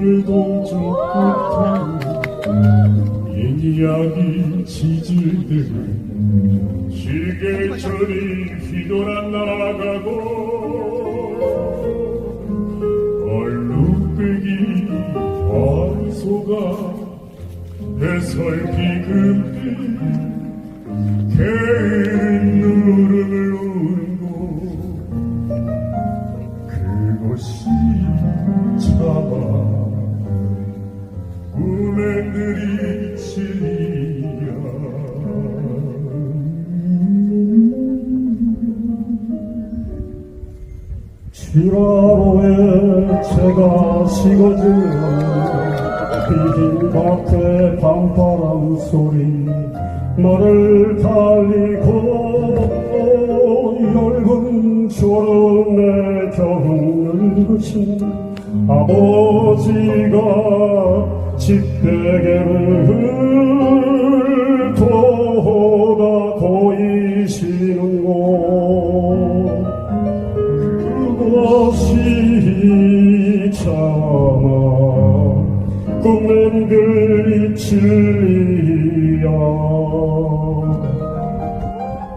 끝에 옛이야기 지질들 시계철이 휘돌아 나가고 얼룩배기 화소가 배설비 금빛 지라로에 채가 식어지는 비긴 밭의 밤바람 소리 너를 달리고 넓은 졸음에 겨우 늙으신 아버지가 집베개를 돌아 보이시는 곳 꿈맨들이 진리야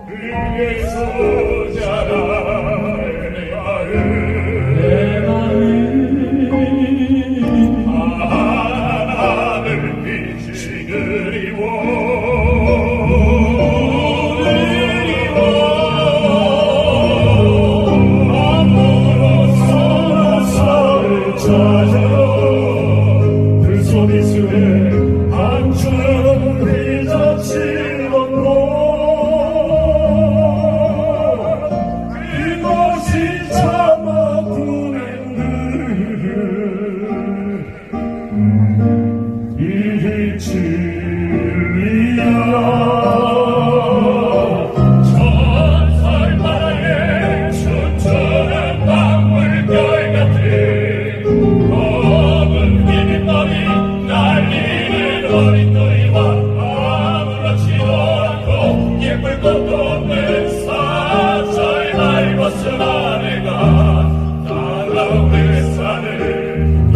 그에서 자랄 내 마음 하늘 빛이 그리워 소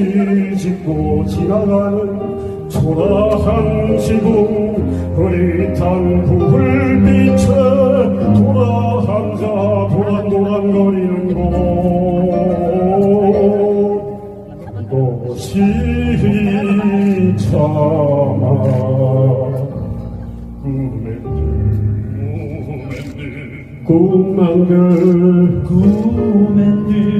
우지짓고 지나가는 초라한 지붕 흐릿한 불빛에 돌아앉아 도란도란거리는 곳 그것이 참아. 꿈만들 꿈만들 감사합